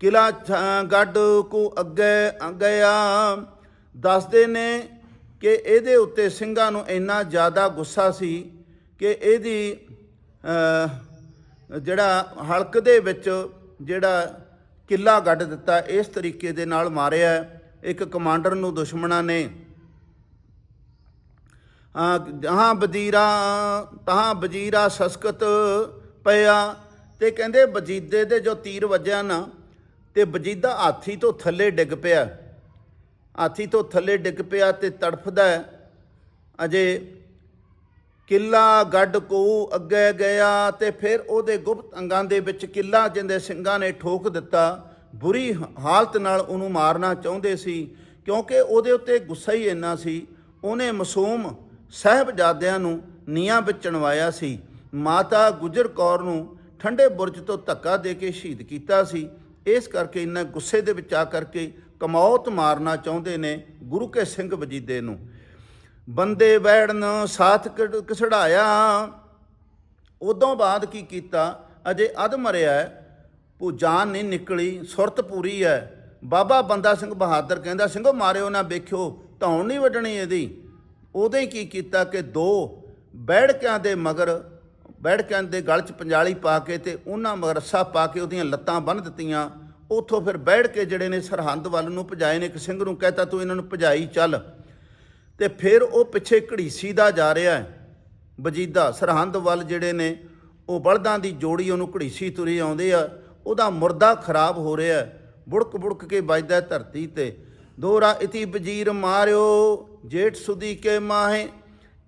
ਕਿਲਾ ਛ- ਗੱਡ ਕੋ ਅੱਗੇ ਗਿਆ ਦੱਸਦੇ ਨੇ ਕਿ ਇਹਦੇ ਉੱਤੇ ਸਿੰਘਾਂ ਨੂੰ ਇੰਨਾ ਜ਼ਿਆਦਾ ਗੁੱਸਾ ਸੀ ਕਿ ਇਹਦੀ ਜਿਹੜਾ ਹਲਕ ਦੇ ਵਿੱਚ ਜਿਹੜਾ ਕਿਲਾ ਗੱਡ ਦਿੱਤਾ, ਇਸ ਤਰੀਕੇ ਦੇ ਨਾਲ ਮਾਰਿਆ। ਇੱਕ ਕਮਾਂਡਰ ਨੂੰ ਦੁਸ਼ਮਣਾਂ ਨੇ ਜਹਾਂ ਵਜ਼ੀਰਾ ਤਹਾਂ ਵਜ਼ੀਰਾ ਸਸਕਤ ਪਿਆ ਤੇ ਕਹਿੰਦੇ ਵਜੀਦੇ ਦੇ ਜੋ ਤੀਰ ਵੱਜਿਆ ਨਾ, ਤੇ ਵਜੀਦਾ ਹਾਥੀ ਤੋਂ ਥੱਲੇ ਡਿੱਗ ਪਿਆ। ਹਾਥੀ ਤੋਂ ਥੱਲੇ ਡਿੱਗ ਪਿਆ ਤੇ ਤੜਫਦਾ ਅਜੇ ਕਿੱਲਾ ਗੱਡ ਕੋ ਅੱਗੇ ਗਿਆ ਤੇ ਫਿਰ ਉਹਦੇ ਗੁਪਤ ਅੰਗਾਂ ਦੇ ਵਿੱਚ ਕਿੱਲਾ ਜਿੰਦੇ ਸਿੰਘਾਂ ਨੇ ਠੋਕ ਦਿੱਤਾ। ਬੁਰੀ ਹ- ਹਾਲਤ ਨਾਲ ਉਹਨੂੰ ਮਾਰਨਾ ਚਾਹੁੰਦੇ ਸੀ, ਕਿਉਂਕਿ ਉਹਦੇ ਉੱਤੇ ਗੁੱਸਾ ਹੀ ਇੰਨਾ ਸੀ। ਉਹਨੇ ਮਾਸੂਮ ਸਾਹਿਬਜ਼ਾਦਿਆਂ ਨੂੰ ਨੀਹਾਂ ਵਿੱਚ ਚਣਵਾਇਆ ਸੀ। ਮਾਤਾ ਗੁਜਰ ਕੌਰ ਨੂੰ ਠੰਡੇ ਬੁਰਜ ਤੋਂ ਧੱਕਾ ਦੇ ਕੇ ਸ਼ਹੀਦ ਕੀਤਾ ਸੀ। ਇਸ ਕਰਕੇ ਇਹਨਾਂ ਗੁੱਸੇ ਦੇ ਵਿੱਚ ਆ ਕਰਕੇ ਕਮੌਤ ਮਾਰਨਾ ਚਾਹੁੰਦੇ ਨੇ ਗੁਰੂ ਕੇ ਸਿੰਘ ਵਜੀਦੇ ਨੂੰ। ਬੰਦੇ ਵੈੜਨ ਸਾਥ ਕਢ- ਘਸੜਾਇਆ ਉਦੋਂ ਬਾਅਦ ਕੀ ਕੀਤਾ? ਅਜੇ ਅਧ ਮਰਿਆ ਹੈ, ਜਾਨ ਨਹੀਂ ਨਿਕਲੀ ਸੁਰਤ ਪੂਰੀ ਹੈ। ਬਾਬਾ ਬੰਦਾ ਸਿੰਘ ਬਹਾਦਰ ਕਹਿੰਦਾ ਸਿੰਘੋ ਮਾਰਿਓ ਨਾ ਵੇਖਿਓ ਧੌਣ ਨਹੀਂ ਵੱਢਣੀ ਇਹਦੀ। ਉਹਦੇ ਕੀ ਕੀਤਾ ਕਿ ਦੋ ਬੈੜਕਿਆਂ ਦੇ ਮਗਰ ਬੈੜਕਿਆਂ ਦੇ ਗਲ 'ਚ ਪੰਜਾਲੀ ਪਾ ਕੇ ਤੇ ਉਹਨਾਂ ਮਗਰ ਰੱਸਾ ਪਾ ਕੇ ਉਹਦੀਆਂ ਲੱਤਾਂ ਬੰਨ੍ਹ ਦਿੱਤੀਆਂ। ਉੱਥੋਂ ਫਿਰ ਬੈੜ ਕੇ ਜਿਹੜੇ ਨੇ ਸਰਹੰਦ ਵੱਲ ਨੂੰ ਭਜਾਏ ਨੇ ਇੱਕ ਸਿੰਘ ਨੂੰ ਕਹਿਤਾ ਤੂੰ ਇਹਨਾਂ ਨੂੰ ਭਜਾਈ ਚੱਲ। ਤੇ ਫਿਰ ਉਹ ਪਿੱਛੇ ਘੜੀਸੀ ਦਾ ਜਾ ਰਿਹਾ ਹੈ। ਵਜੀਦਾ ਸਰਹੰਦ ਵੱਲ ਜਿਹੜੇ ਨੇ, ਉਹ ਬਲਦਾਂ ਦੀ ਜੋੜੀ ਉਹਨੂੰ ਘੜੀਸੀ ਤੁਰੀ ਆਉਂਦੇ ਆ। ਉਹਦਾ ਮੁਰਦਾ ਖਰਾਬ ਹੋ ਰਿਹਾ ਬੁੜਕ ਬੁੜਕ ਕੇ ਵੱਜਦਾ ਧਰਤੀ ਤੇ। ਦੋਰਾ ਇਤੀ ਵਜੀਰ ਮਾਰਿਓ, ਜੇਠ ਸੁਦੀ ਕੇ ਮਾਹੇ।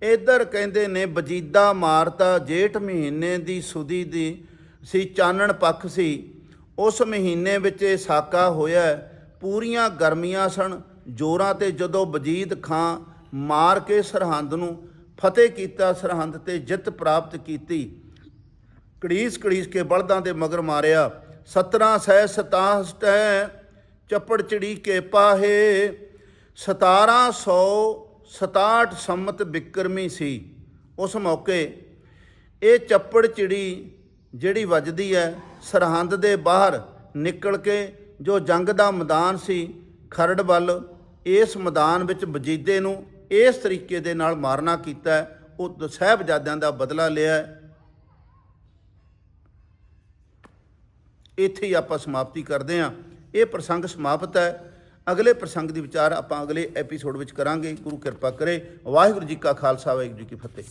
ਇਧਰ ਕਹਿੰਦੇ ਨੇ, ਵਜੀਦਾ ਮਾਰਤਾ, ਜੇਠ ਮਹੀਨੇ ਦੀ ਸੁਦੀ ਦੀ ਸੀ, ਚਾਨਣ ਪੱਖ ਸੀ। ਉਸ ਮਹੀਨੇ ਵਿੱਚ ਇਹ ਸਾਕਾ ਹੋਇਆ ਪੂਰੀਆਂ ਗਰਮੀਆਂ ਸਨ। ਜੋਰਾਂ ਤੇ ਜਦੋਂ ਵਜੀਦ ਖਾਂ ਮਾਰ ਕੇ ਸਰਹੰਦ ਨੂੰ ਫਤਿਹ ਕੀਤਾ, ਸਰਹੰਦ ਤੇ ਜਿੱਤ ਪ੍ਰਾਪਤ ਕੀਤੀ। ਕੜੀਸ ਕੜੀਸ ਕੇ ਬਲਦਾਂ ਦੇ ਮਗਰ ਮਾਰਿਆ। 17 ਸੈ 67 ਚੱਪੜ ਚਿੜੀ ਕੇ ਪਾਹੇ। 1767 ਸੰਮਤ ਬਿਕਰਮੀ ਸੀ। ਉਸ ਮੌਕੇ ਇਹ ਚੱਪੜ ਚਿੜੀ ਜਿਹੜੀ ਵੱਜਦੀ ਹੈ ਸਰਹੰਦ ਦੇ ਬਾਹਰ ਨਿਕਲ ਕੇ ਜੋ ਜੰਗ ਦਾ ਮੈਦਾਨ ਸੀ, ਖਰੜ ਵੱਲ, ਇਸ ਮੈਦਾਨ ਵਿੱਚ ਵਜੀਦੇ ਨੂੰ ਇਸ ਤਰੀਕੇ ਦੇ ਨਾਲ ਮਾਰਨਾ ਕੀਤਾ ਉਹ ਸਾਹਿਬਜ਼ਾਦਿਆਂ ਦਾ ਬਦਲਾ ਲਿਆ ਇੱਥੇ ਹੀ ਆਪਾਂ ਸਮਾਪਤੀ ਕਰਦੇ ਹਾਂ। ਇਹ ਪ੍ਰਸੰਗ ਸਮਾਪਤ ਹੈ। ਅਗਲੇ ਪ੍ਰਸੰਗ ਦੀ ਵਿਚਾਰ ਆਪਾਂ ਅਗਲੇ ਐਪੀਸੋਡ ਵਿੱਚ ਕਰਾਂਗੇ। ਗੁਰੂ ਕਿਰਪਾ ਕਰੇ। ਵਾਹਿਗੁਰੂ ਜੀ ਕਾ ਖਾਲਸਾ, ਵਾਹਿਗੁਰੂ ਜੀ ਕੀ ਫਤਿਹ।